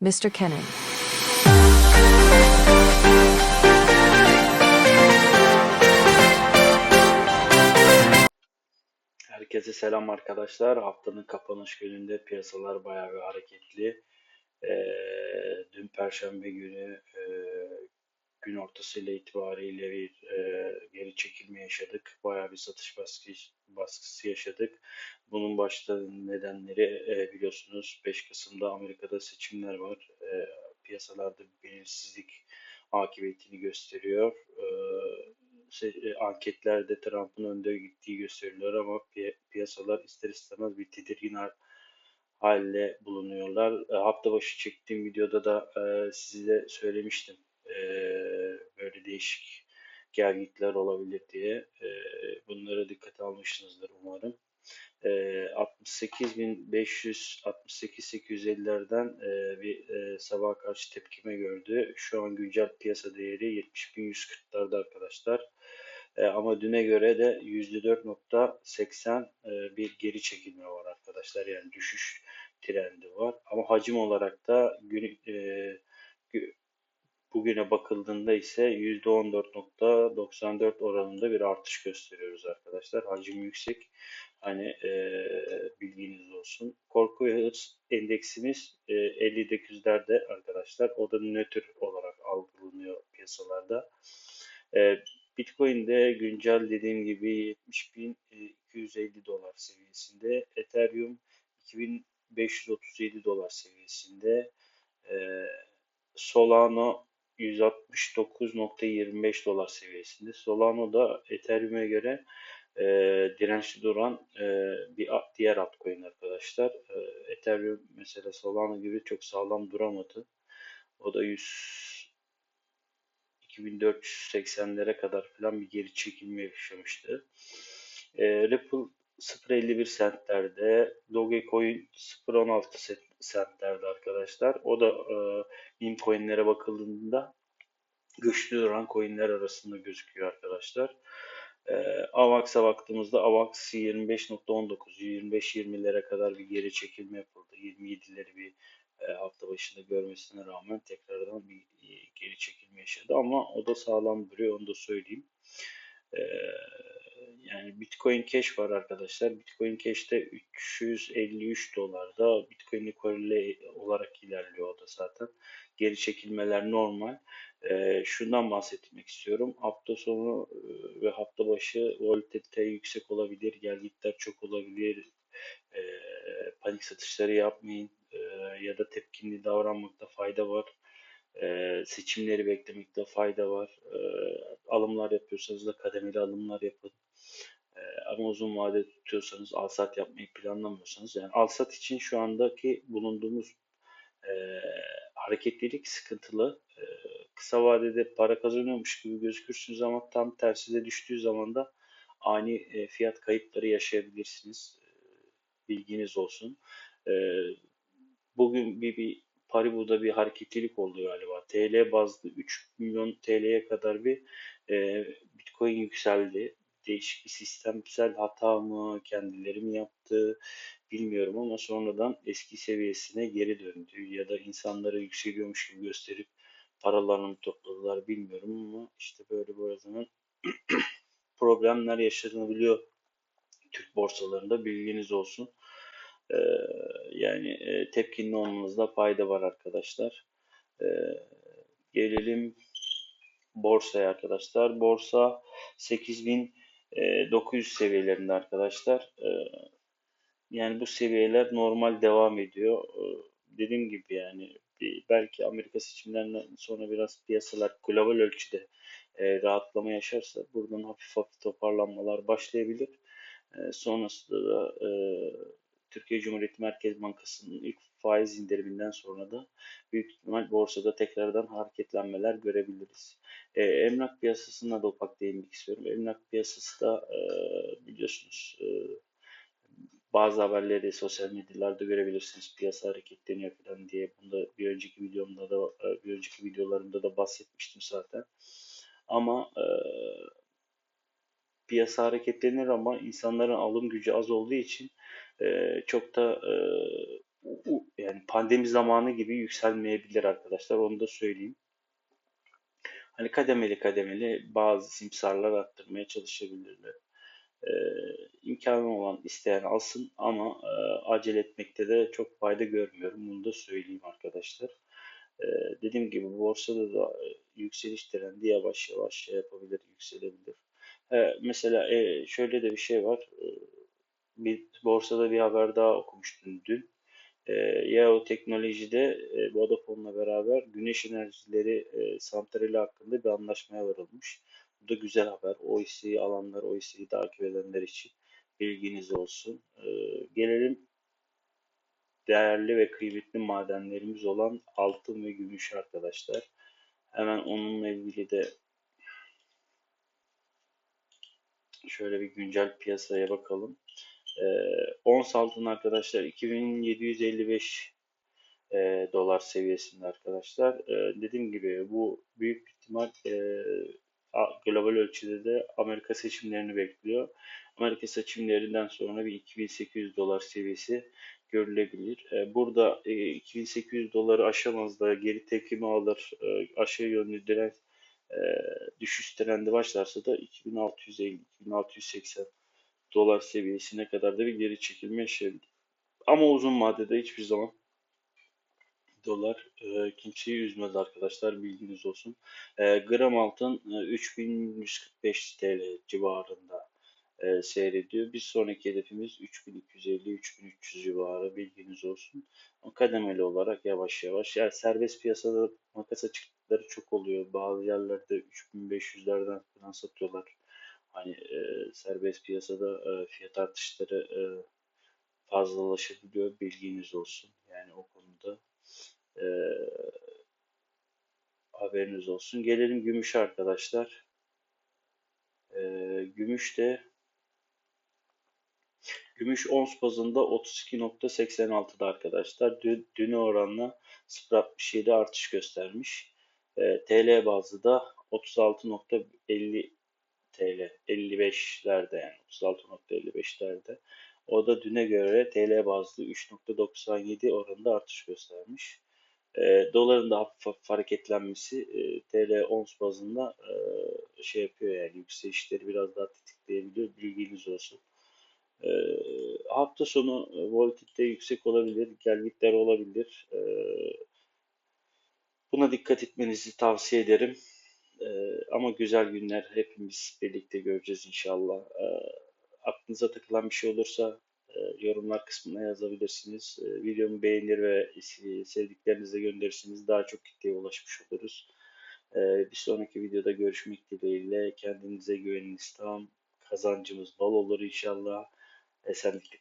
Mr. Kenning. Herkese selam arkadaşlar. Haftanın kapanış gününde piyasalar bayağı bir hareketli. Ee, dün Perşembe günü e, gün ortasıyla itibariyle bir e, geri çekilme yaşadık. Bayağı bir satış baskı, baskısı yaşadık. Bunun başta nedenleri e, biliyorsunuz 5 Kasım'da Amerika'da seçimler var. E, piyasalarda belirsizlik akıbetini gösteriyor. E, e, anketlerde Trump'ın önde gittiği gösteriliyor ama pi- piyasalar ister istemez bir tedirgin hal- halle bulunuyorlar. E, hafta başı çektiğim videoda da e, size söylemiştim. E, böyle değişik gelgitler olabilir diye. E, bunlara dikkate almışsınızdır umarım. E, 68.500 68.850'lerden e, bir e, sabah karşı tepkime gördü. Şu an güncel piyasa değeri 70.140'larda arkadaşlar. E, ama düne göre de %4.80 e, bir geri çekilme var arkadaşlar. Yani düşüş trendi var. Ama hacim olarak da gün, e, bugüne bakıldığında ise %14.94 oranında bir artış gösteriyoruz arkadaşlar. Hacim yüksek. Hani e, bilginiz olsun. Korku ve hırs endeksimiz e, 50'de arkadaşlar. O da nötr olarak algılanıyor piyasalarda. E, Bitcoin'de güncel dediğim gibi 70.250 dolar seviyesinde. Ethereum 2537 dolar seviyesinde. E, Solano 169.25 dolar seviyesinde. Solano da Ethereum'e göre e, dirençli duran e, bir diğer altcoin arkadaşlar. E, Ethereum mesela Solana gibi çok sağlam duramadı. O da 100 2480'lere kadar falan bir geri çekilme yaşamıştı. E, Ripple 0.51 centlerde, Dogecoin 0.16 centlerde arkadaşlar. O da e, meme coinlere bakıldığında güçlü duran coinler arasında gözüküyor arkadaşlar. E, AVAX'a baktığımızda AVAX 25.19, 25-20'lere kadar bir geri çekilme yapıldı. 27'leri bir e, hafta başında görmesine rağmen tekrardan bir e, geri çekilme yaşadı ama o da sağlam duruyor onu da söyleyeyim. E, yani Bitcoin Cash var arkadaşlar. Bitcoin Cash'te 353 dolarda. Bitcoin'le koreli olarak ilerliyor o da zaten. Geri çekilmeler normal. Ee, şundan bahsetmek istiyorum. Hafta sonu e, ve hafta başı volatilite yüksek olabilir. Gelgitler çok olabilir. Ee, panik satışları yapmayın. Ee, ya da temkinli davranmakta fayda var. Ee, seçimleri beklemekte fayda var. Ee, alımlar yapıyorsanız da kademeli alımlar yapın. Ee, ama uzun vade tutuyorsanız, alsat yapmayı planlamıyorsanız, yani alsat için şu andaki bulunduğumuz e, hareketlilik sıkıntılı. E, kısa vadede para kazanıyormuş gibi gözükürsünüz ama tam tersi de düştüğü zaman da ani e, fiyat kayıpları yaşayabilirsiniz. E, bilginiz olsun. E, bugün bir, bir Paribu'da bir hareketlilik oldu galiba. TL bazlı 3 milyon TL'ye kadar bir e, Bitcoin yükseldi. Değişik bir sistemsel hata mı, kendileri mi yaptı bilmiyorum ama sonradan eski seviyesine geri döndü. Ya da insanlara yükseliyormuş gibi gösterip paralarını mı topladılar bilmiyorum ama işte böyle bu zaman problemler yaşanabiliyor Türk borsalarında bilginiz olsun. Ee, yani e, tepkinli olmanızda fayda var arkadaşlar. Ee, gelelim borsaya arkadaşlar. Borsa 8900 seviyelerinde arkadaşlar. Ee, yani bu seviyeler normal devam ediyor. Ee, dediğim gibi yani belki Amerika seçimlerinden sonra biraz piyasalar global ölçüde e, rahatlama yaşarsa buradan hafif hafif toparlanmalar başlayabilir. Sonrasında da e, Türkiye Cumhuriyeti Merkez Bankası'nın ilk faiz indiriminden sonra da büyük ihtimal borsada tekrardan hareketlenmeler görebiliriz. E, emlak piyasasına da ufak değinmek istiyorum. Emlak piyasası da e, biliyorsunuz e, bazı haberleri sosyal medyalarda görebilirsiniz. Piyasa hareketleniyor falan diye. Bunda bir önceki videomda da e, bir önceki videolarımda da bahsetmiştim zaten. Ama e, piyasa hareketlenir ama insanların alım gücü az olduğu için e, çok da e, yani pandemi zamanı gibi yükselmeyebilir arkadaşlar. Onu da söyleyeyim. Hani kademeli kademeli bazı simsarlar arttırmaya çalışabilirler. Ee, imkanı olan isteyen alsın ama e, acele etmekte de çok fayda görmüyorum. Bunu da söyleyeyim arkadaşlar. Ee, dediğim gibi borsada da e, yükseliş trendi yavaş yavaş şey yapabilir, yükselebilir. He, mesela e, şöyle de bir şey var. Ee, bir borsada bir haber daha okumuştum dün. E, Yeo Teknoloji'de e, Vodafone'la beraber güneş enerjileri e, santrali hakkında bir anlaşmaya varılmış. Bu da güzel haber. O hisseyi alanlar, o hisseyi takip edenler için bilginiz olsun. E, gelelim değerli ve kıymetli madenlerimiz olan altın ve gümüş arkadaşlar. Hemen onunla ilgili de şöyle bir güncel piyasaya bakalım. E, ons altın arkadaşlar 2755 e, dolar seviyesinde arkadaşlar. E, dediğim gibi bu büyük ihtimal e, global ölçüde de Amerika seçimlerini bekliyor. Amerika seçimlerinden sonra bir 2800 dolar seviyesi görülebilir. E, burada e, 2800 doları aşamaz da geri tepkimi alır, e, aşağı yönlü direnç e, düşüş trendi başlarsa da 2650-2680 dolar seviyesine kadar da bir geri çekilme yaşayabilir. Ama uzun vadede hiçbir zaman dolar e, kimseyi üzmez arkadaşlar bilginiz olsun. E, gram altın e, 3145 TL civarında e, seyrediyor. Bir sonraki hedefimiz 3250-3300 civarı bilginiz olsun. O kademeli olarak yavaş yavaş yani serbest piyasada makas açıklıkları çok oluyor. Bazı yerlerde 3500'lerden falan satıyorlar. Hani e, serbest piyasada e, fiyat artışları e, fazlalaşabiliyor bilginiz olsun. Yani o konuda e, haberiniz olsun. Gelelim gümüşe arkadaşlar. E, gümüş de gümüş ons bazında 32.86'da arkadaşlar. Dün, düne oranla 0.67 artış göstermiş. E, TL bazlı da 36.50 TL 55'lerde yani 36.55'lerde. O da düne göre TL bazlı 3.97 oranında artış göstermiş. E, doların da hafif hareketlenmesi e, TL ons bazında e, şey yapıyor yani yükselişleri biraz daha tetikleyebiliyor. Bilginiz olsun. E, hafta sonu e, volatilite yüksek olabilir, gelgitler olabilir. E, buna dikkat etmenizi tavsiye ederim. E, ama güzel günler hepimiz birlikte göreceğiz inşallah. E, aklınıza takılan bir şey olursa e, yorumlar kısmına yazabilirsiniz. E, videomu beğenir ve sevdiklerinize gönderirsiniz. Daha çok kitleye ulaşmış oluruz. E, bir sonraki videoda görüşmek dileğiyle. Kendinize güveniniz tam. Kazancımız bol olur inşallah. es el que.